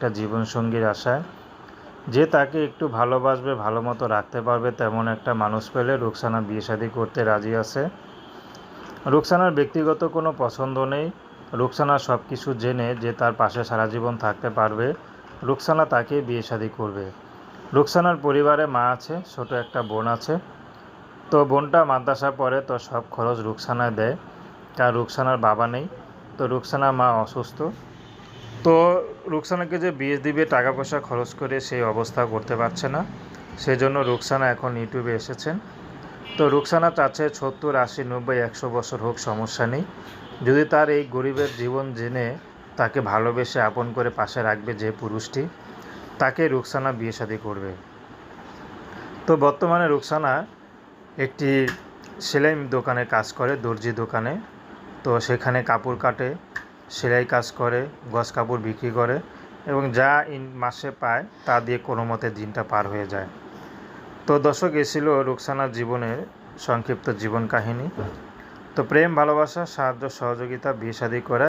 একটা জীবনসঙ্গীর আশায়। যে তাকে একটু ভালোবাসবে, ভালো মতো রাখতে পারবে, তেমন একটা মানুষ পেলে রুকসানা বিয়ে শাদী করতে রাজি আছে। রুকসানার ব্যক্তিগত কোনো পছন্দ নেই। রুকসানা সব কিছু জেনে যে তার পাশে সারা জীবন থাকতে পারবে, রুকসানা তাকে বিয়ে শাদী করবে। রুকসানার পরিবারে মা আছে, ছোট একটা বোন আছে। তো বোনটা মাদ্রাসা পড়ে, তো সব খরচ রুকসানায় দেয়। কার রুকসানার বাবা নেই, তো রুকসানার মা অসুস্থ। তো রুকসানাকে যে বিয়ে দিবে টাকা পয়সা খরচ করে সেই অবস্থা করতে পারছে না। সেজন্য রুকসানা এখন ইউটিউবে এসেছেন। তো রুকসানা চাচ্ছে সত্তর, আশি, নব্বই, একশো বছর হোক, সমস্যা নেই। যদি তার এই গরিবের জীবন জেনে তাকে ভালোবেসে আপন করে পাশে রাখবে যে পুরুষটি, তাকে রুকসানা বিয়ে শাদী করবে। তো বর্তমানে রুকসানা একটি সেলাই দোকানে কাজ করে, দর্জি দোকানে। তো সেখানে কাপড় কাটে সেলাই কাজ করে গস কাপড় বিক্রি করে এবং যা ইন মাসে পায় তা দিয়ে কোনো মতে দিনটা পার হয়ে যায়। তো দর্শক, এ ছিল রুকসানার জীবনের সংক্ষিপ্ত জীবন কাহিনী। তো প্রেম, ভালোবাসা, সাহায্য, সহযোগিতা, বিয়ে, শাদী করে